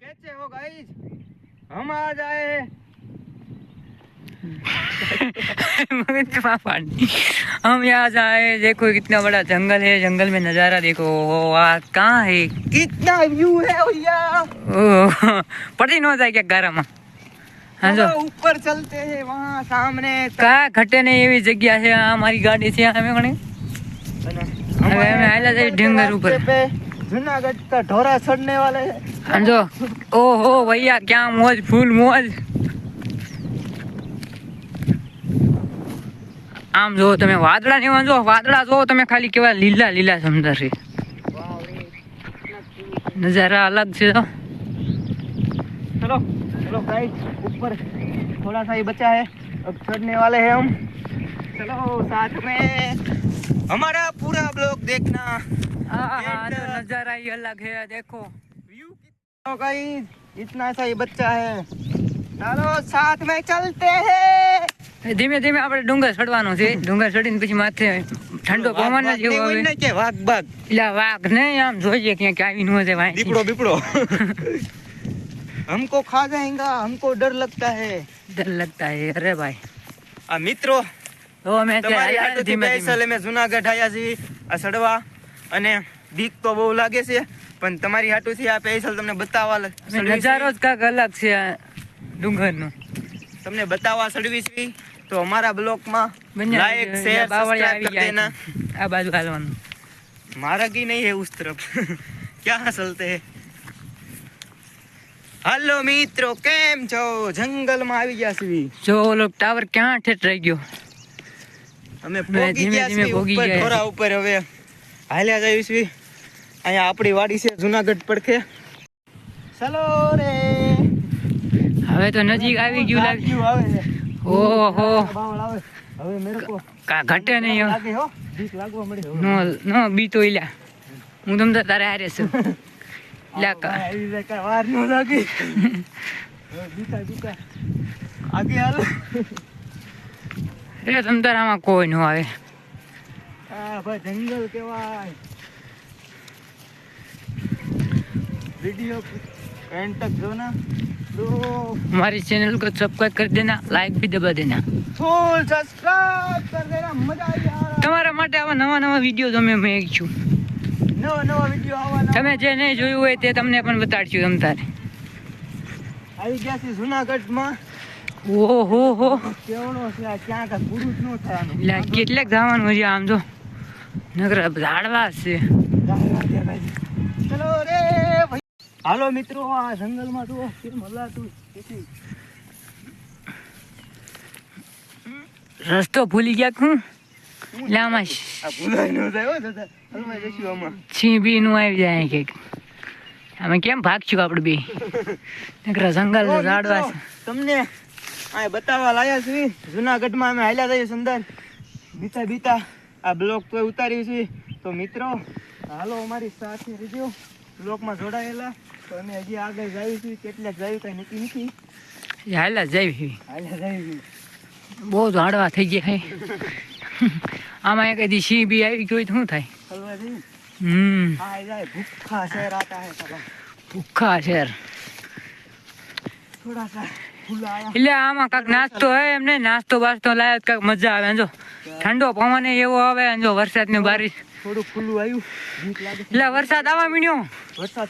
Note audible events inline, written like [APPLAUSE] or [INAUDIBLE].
कैसे हो गाइस हम आ जाए। [LAUGHS] हम यहाँ जाए। देखो कितना बड़ा जंगल है। जंगल में नज़ारा देखो। कहाँ है? कितना व्यू है भैया। [LAUGHS] पता हो जाए क्या गर्म? हाँ ऊपर चलते हैं वहाँ सामने कहा घटे ने ये भी जगह है? हाँ, हमारी गाड़ी से हमें हमें आला जाए ढंगर ऊपर। ડુંગર ઉપર. पे जूनागढ़ का ढोरा चढ़ने वाले हैं હા જો ઓહો ભૈયા ક્યાં મોજ ફૂલ મોજ આમ જો તમે વાદળા ને જો વાદળા જો તમે ખાલી કેવા લીલા લીલા સમજાર છે નજારા અલગ છે તો चलो चलो गाइस ऊपर थोड़ा सा ही बचा है अब चढ़ने वाले हैं हम चलो साथ में हमारा पूरा ब्लॉग देखना हाँ हाँ तो नजारा ही अलग है देखो व्यू कितना गाइस इतना सा ही बच्चा है चलो साथ में चलते हैं ધીમે ધીમે આપણે ડુંગર ચડવાનો છે [LAUGHS] ડુંગર ચડીને પછી માથે ઠંડો પવન જ એવો આવે કે વાઘ બાગ એટલે વાઘ નહીં આમ જોઈએ ક્યાંક આવી ન હોય વાંચી દીપડો બીપડો हमको खा जाएगा हमको डर लगता है ડર લગતા હે અરે ભાઈ આ મિત્રો તો અમે તમારી અત્યારે હાટુથી ધીમે બે ધીમે સાલે મેં જુનાગઢ આવ્યા છીએ આ સડવા અને બીક તો બહુ લાગે છે પણ તમારી હાટુથી આ પેસલ તમને બતાવવા નજારો જ કાક અલગ છે આ ડુંગરનો. તમને બતાવવા સડવીસવી તો અમારા બ્લોકમાં લાઈક શેર સબસ્ક્રાઇબ કરી દેના. આ બાજુ હાલવાનું. મારા કી નહીં હે ઉસ તરફ [LAUGHS] ક્યાં ચલતે હે? હાલો મિત્રો કેમ છો? જંગલમાં આવી ગયા છીએ. જો ઓલો ટાવર ક્યાં ઠેટ રહી ગયો? અમે પોગી ગયા છીએ ઉપર ઉપર હવે. હાલ્યા જઈશ અહીંયા આપણી વાડી છે જુનાગઢ પડખે. ચલો રે. હવે તો નજીક આવી ગયું લાગે. ઓહો. હવે મેરે કો. કા ઘટે નહીં. લાગે હો. બીક લાગવા મળી નો નો બી તો ઇલા હું તમ તો તારે હારે છું. [LAUGHS] લા કા. ભાઈ, આવી જાય કા વાર નો લાગે. બીકા બીકા આગે હાલો. રે તમ તારામાં કોઈ નો આવે. આ ભાઈ જંગલ કેવાય વિડિયો एंड तक जो ना तो हमारी चैनल को सब्सक्राइब कर देना लाइक भी दबा देना फुल सब्सक्राइब कर देना मजा આવી આ તમારા માટે આવા નવા નવા વિડીયો અમે મેં છું નવા નવા વિડિયો આવવાના તમે જે નહીં જોયું હોય તે તમને પણ બતાડશું તમ તારે આવી ગયા છે જુનાગઢમાં ઓહો હો કેવડો છે આ ક્યાં કાંઈ પૂરું જ ન થવાનું એટલે કેટલેક જવાનું છે આમ જો નગર ઝાડવા છે. ચલો રે હાલો મિત્રો આ જંગલમાં તો કેમ રસ્તો ભૂલી ગયા હું? સિંહ બી નું આવી જાય કંઈક. અમે કેમ ભાગશું આપણે બે? નકરા જંગલ ઝાડવા તમને આ બતાવવા લાયા છીએ. જુનાગઢમાં અમે હાલ્યા જઈએ સુંદર બીતા બીતા. આ બ્લોક તો ઉતાર્યું છે. તો મિત્રો હાલો અમારી સાથે રહેજો બ્લોકમાં જોડાયેલા. તો અમે હજી આગળ જઈએ છીએ. કેટલાક જઈએ કઈ નક્કી નથી. હાલા હાલ્યા જઈએ છીએ. બહુ ઝાડવા થઈ ગયા આમાં એક દી સિંહ બી આવી ગયો શું થાય? હમ. ભૂખા શહેર ભૂખા શેર થોડા સા એટલે આમાં કાંક નાસ્તો હે એમને નાસ્તો બાસ્તો લાવે તો કાંક મજા આવે. જો ઠંડો પવન એવો આવે જો વરસાદની બારીશ. થોડું ખુલ્લું આવ્યું. એટલે વરસાદ આવવા મીણ્યો. વરસાદ